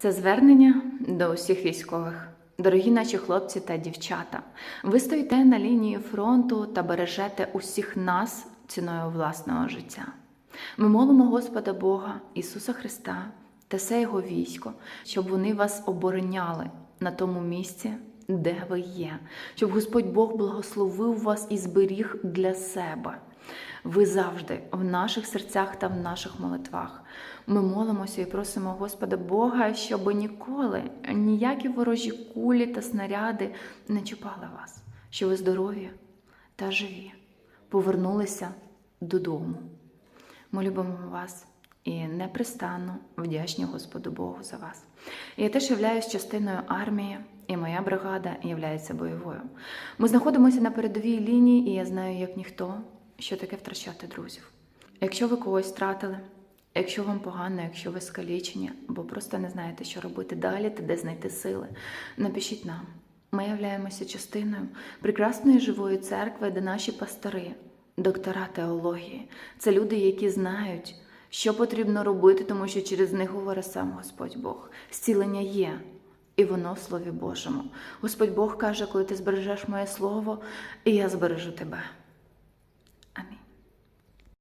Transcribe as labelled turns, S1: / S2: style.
S1: Це звернення до усіх військових. Дорогі наші хлопці та дівчата, ви стоїте на лінії фронту та бережете усіх нас ціною власного життя. Ми молимо Господа Бога, Ісуса Христа та все Його військо, щоб вони вас обороняли на тому місці, де ви є, щоб Господь Бог благословив вас і зберіг для себе. Ви завжди в наших серцях та в наших молитвах. Ми молимося і просимо Господа Бога, щоб ніколи ніякі ворожі кулі та снаряди не чіпали вас, що ви здорові та живі, повернулися додому. Ми любимо вас і непрестанно вдячні Господу Богу за вас. Я теж являюсь частиною армії, і моя бригада є бойовою. Ми знаходимося на передовій лінії, і я знаю, як ніхто, що таке втрачати друзів. Якщо ви когось втратили, якщо вам погано, якщо ви скалічені, або просто не знаєте, що робити далі та де знайти сили, напишіть нам. Ми являємося частиною прекрасної живої церкви, де наші пастори, доктора теології, це люди, які знають, що потрібно робити, тому що через них говорить сам Господь Бог. Зцілення є, і воно в Слові Божому. Господь Бог каже, коли ти збережеш моє слово, і я збережу тебе.